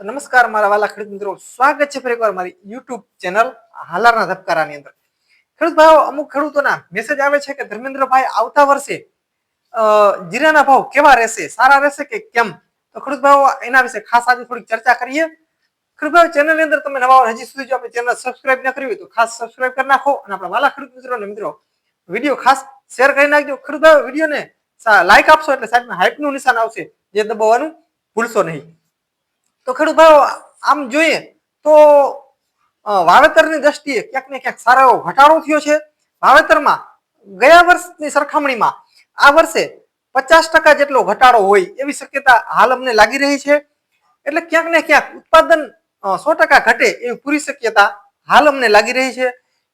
તો નમસ્કાર મારા વાલા ખેડૂત મિત્રો. સ્વાગત છે ફરી એકવાર મારી યુટ્યુબ ચેનલ હાલારના ધબકારાની અંદર. ખેડૂત ભાઈઓ, અમુક ખેડૂતોના મેસેજ આવે છે કે, ધર્મેન્દ્રભાઈ, આવતા વર્ષે જીરાના ભાવ કેવા રહેશે? સારા રહેશે કે કેમ? તો ખેડૂત ભાઈઓ, એના વિશે ખાસ આજે થોડીક ચર્ચા કરીએ. ખેડૂત ભાઈઓ ચેનલની અંદર તમે નવા હજી સુધી જો આપણે ચેનલ સબસ્ક્રાઇબ ન કરી હોય તો ખાસ સબસ્ક્રાઇબ કરી નાખો. અને આપણા વાલા ખેડૂત મિત્રો અને મિત્રો વીડિયો ખાસ શેર કરી નાખજો. ખેડૂત ભાઈઓ વિડીયોને લાઈક આપશો એટલે સાહેબના હાઇપનું નિશાન આવશે. જે દબાવવાનું ભૂલશો નહીં. તો ખેડૂત ભાઈઓ, આમ જોઈએ તો વાવેતરની દ્રષ્ટિએ ક્યાંક ને ક્યાંક સારો એવો ઘટાડો થયો છે. વાવેતરમાં ગયા વર્ષની સરખામણીમાં આ વર્ષે પચાસ ટકા જેટલો ઘટાડો હોય એવી શક્યતા હાલ અમને લાગી રહી છે. એટલે ક્યાંક ને ક્યાંક ઉત્પાદન સો ટકા ઘટે એવી પૂરી શક્યતા હાલ અમને લાગી રહી છે.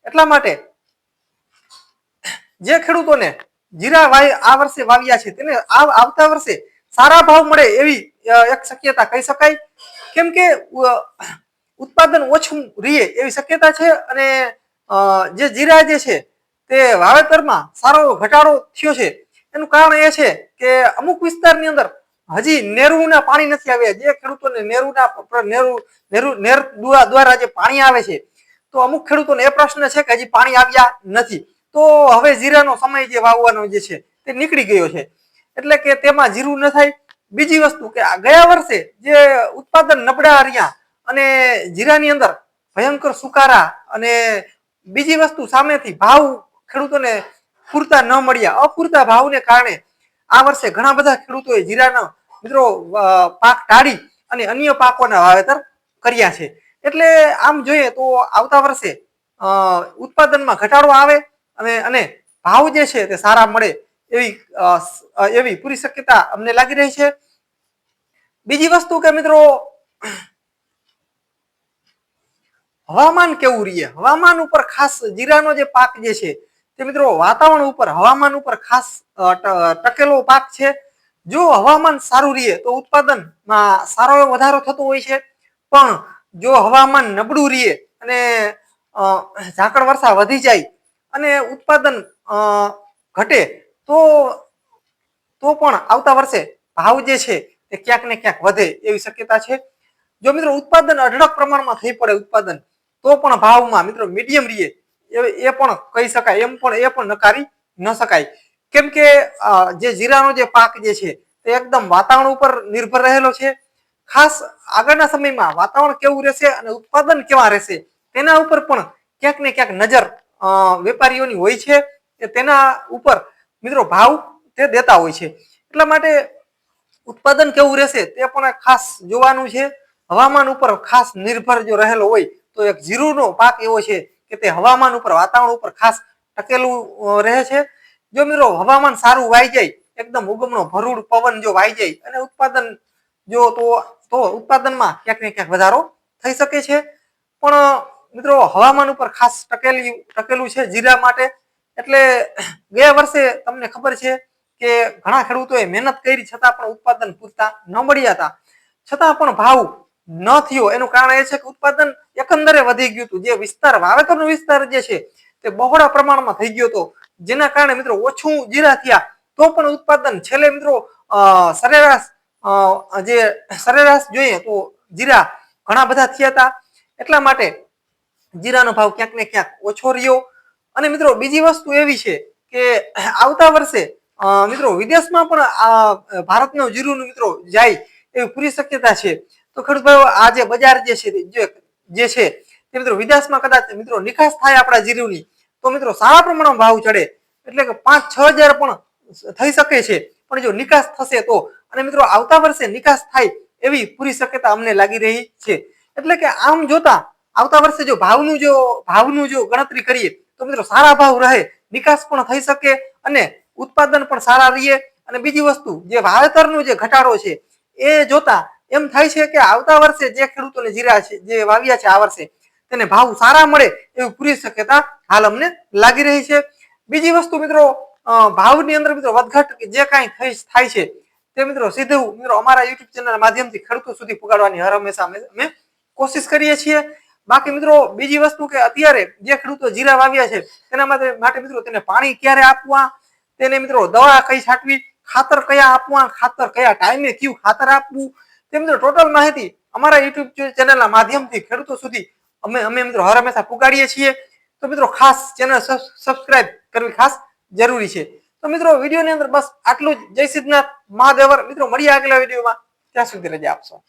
એટલા માટે જે ખેડૂતોને જીરા વાય આ વર્ષે વાવ્યા છે, તેને આવતા વર્ષે સારા ભાવ મળે એવી એક શક્યતા કહી શકાય. કેમ કે ઉત્પાદન ઓછું રહે એવી શક્યતા છે અને જે જીરા જે છે તે વાવેતરમાં સારો ઘટાડો થયો છે. એનું કારણ એ છે કે અમુક વિસ્તારની અંદર હજી નેરુના પાણી નથી આવ્યા. જે ખેડૂતોને નેરુના નેરુ નેરુ, નેર દ્વા- દ્વારા જે પાણી આવે છે, તો અમુક ખેડૂતોને એ પ્રશ્ન છે કે હજી પાણી આવ્યા નથી. તો હવે જીરાનો સમય જે વાવવાનો જે છે તે નીકળી ગયો છે. એટલે કે તેમાં જીરું ન થાય બીજી વસ્તુ કે આ ગયા વર્ષે જે ઉત્પાદન નબળા રહ્યા અને જીરાની અંદર ભયંકર સુકારા અને બીજી વસ્તુ સામેથી ભાવ ખેડૂતોને પૂરતા ન મળ્યા. અપૂરતા ભાવને કારણે આ વર્ષે ઘણા બધા ખેડૂતોએ જીરાનો, મિત્રો પાક ટાળી અને અન્ય પાકોના વાવેતર કર્યા છે. એટલે આમ જોઈએ તો આવતા વર્ષે ઉત્પાદનમાં ઘટાડો આવે અને અને ભાવ જે છે તે સારા મળે એવી એવી પૂરી શક્યતા અમને લાગી રહી છે. બીજી વસ્તુ કે મિત્રો, હવામાન કેવું રહીએ હવામાન ઉપર ખાસ જીરાનો જે પાક જે છે, તે મિત્રો વાતાવરણ ઉપર, હવામાન ઉપર ખાસ ટકેલો પાક છે. જો હવામાન સારું રહીએ તો ઉત્પાદનમાં સારો વધારો થતો હોય છે. પણ જો હવામાન નબળું રહીએ અને ઝાકળ વર્ષા વધી જાય અને ઉત્પાદન ઘટે તો તો પણ આવતા વર્ષે ભાવ જે છે તે ક્યાંક ને ક્યાંક વધે એવી શક્યતા છે. જો મિત્રો ઉત્પાદન અઢળક પ્રમાણમાં થઈ પડે ઉત્પાદન, તો પણ ભાવમાં મિત્રો મીડિયમ રહીએ એ પણ કહી શકાય, એમ પણ, એ પણ નકારી ન શકાય. કેમ કે જે જીરાનો જે પાક જે છે તે એકદમ વાતાવરણ ઉપર નિર્ભર રહેલો છે. ખાસ આગળના સમયમાં વાતાવરણ કેવું રહેશે અને ઉત્પાદન કેવા રહેશે તેના ઉપર પણ ક્યાંક ને ક્યાંક નજર વેપારીઓની હોય છે. તેના ઉપર મિત્રો, ભાવ તે દેતા હોય છે. એટલા માટે ઉત્પાદન કેવું રહેશે તે પણ ખાસ જોવાનું છે. હવામાન ઉપર ખાસ નિર્ભર જો રહેલો હોય, તો એક જીરુનો પાક એવો છે કે તે હવામાન ઉપર, વાતાવરણ ઉપર ખાસ ટકેલું રહે છે. જો મિત્રો, હવામાન સારું વાઈ જાય, એકદમ ઉગમનો ભરૂડ પવન જો વાઈ જાય અને ઉત્પાદન જો તો તો ઉત્પાદનમાં ક્યાંક ને ક્યાંક વધારો થઈ શકે છે. પણ મિત્રો, હવામાન ઉપર ખાસ ટકેલી, ટકેલું છે જીરા માટે. એટલે ગયા વર્ષે તમને ખબર છે કે ઘણા ખેડૂતોએ મહેનત કરી છતાં પણ ઉત્પાદન પૂરતા ન મળ્યા હતા. છતાં પણ ભાવ ન થયો. એનું કારણ એ છે કે ઉત્પાદન એકંદરે વધી ગયું હતું. જે વિસ્તાર, વાવેતરનો વિસ્તાર જે છે તે બહોળા પ્રમાણમાં થઈ ગયો હતો. જેના કારણે મિત્રો ઓછું જીરા થયા. તો પણ ઉત્પાદન છેલ્લે મિત્રો સરેરાશ જે સરેરાશ જોઈએ તો જીરા ઘણા બધા થયા હતા. એટલા માટે જીરાનો ભાવ ક્યાંક ને ક્યાંક ઓછો રહ્યો. અને મિત્રો, બીજી વસ્તુ એવી છે કે આવતા વર્ષે મિત્રો, વિદેશમાં પણ આ ભારતનું જીરુનું, મિત્રો, જાય એવી પૂરી શક્યતા છે. તો ખેડૂત ભાઈઓ આ જે બજાર જે છે જે છે, તે મિત્રો, વિદેશમાં કદાચ, મિત્રો, નિકાસ થાય આપણા જીરુની, તો મિત્રો, સારા પ્રમાણમાં ભાવ ચડે. એટલે કે પાંચ, છ હજાર પણ થઈ શકે છે. પણ જો નિકાસ થશે તો, અને મિત્રો, આવતા વર્ષે નિકાસ થાય એવી પૂરી શક્યતા અમને લાગી રહી છે. એટલે કે આમ જોતા, આવતા વર્ષે જો ભાવનું જો ભાવનું જો ગણતરી કરીએ તો મિત્રો સારા ભાવ રહે, નિકાસ પણ થઈ શકે અને ઉત્પાદન પણ સારા રહીએ અને બીજી વસ્તુ, જે વાવેતરનું જે ઘટાડો છે, એ જોતા એમ થાય છે કે આવતા વર્ષે જે ખેડૂતોને જીરા છે, જે વાવ્યા છે આ વર્ષે, તેને ભાવ સારા મળે એવી પૂરી શક્યતા હાલ અમને લાગી રહી છે. બીજી વસ્તુ મિત્રો ભાવની અંદર મિત્રો વધઘટ જે કાંઈ થઈ થાય છે, તે મિત્રો સીધું, મિત્રો અમારા યુટ્યુબ ચેનલ માધ્યમથી ખેડૂતો સુધી પુગાડવાની હર હંમેશા અમે અમે કોશિશ કરીએ છીએ. બાકી મિત્રો, બીજી વસ્તુ કે અત્યારે જે ખેડૂતો જીરા વાવ્યા છે, તેના માટે માટે મિત્રો તેને પાણી ક્યારે આપવા? તેને મિત્રો દવા કઈ છાંટવી? ખાતર કયા આપવા? ખાતર કયા ટાઈમે કયું ખાતર આપવું? તે મિત્રો ટોટલ માહિતી અમારા યુટ્યુબ ચેનલના માધ્યમથી ખેડૂતો સુધી અમે અમે મિત્રો હર હંમેશા પુગાડીએ છીએ. તો મિત્રો ખાસ ચેનલ સબસ્ક્રાઇબ કરવી ખાસ જરૂરી છે. તો મિત્રો વિડીયોની અંદર બસ આટલું જ. જય સિદ્ધનાથ, મહાદેવર. મિત્રો મળીએ આગલા વિડીયોમાં. ત્યાં સુધી રજા આપશો.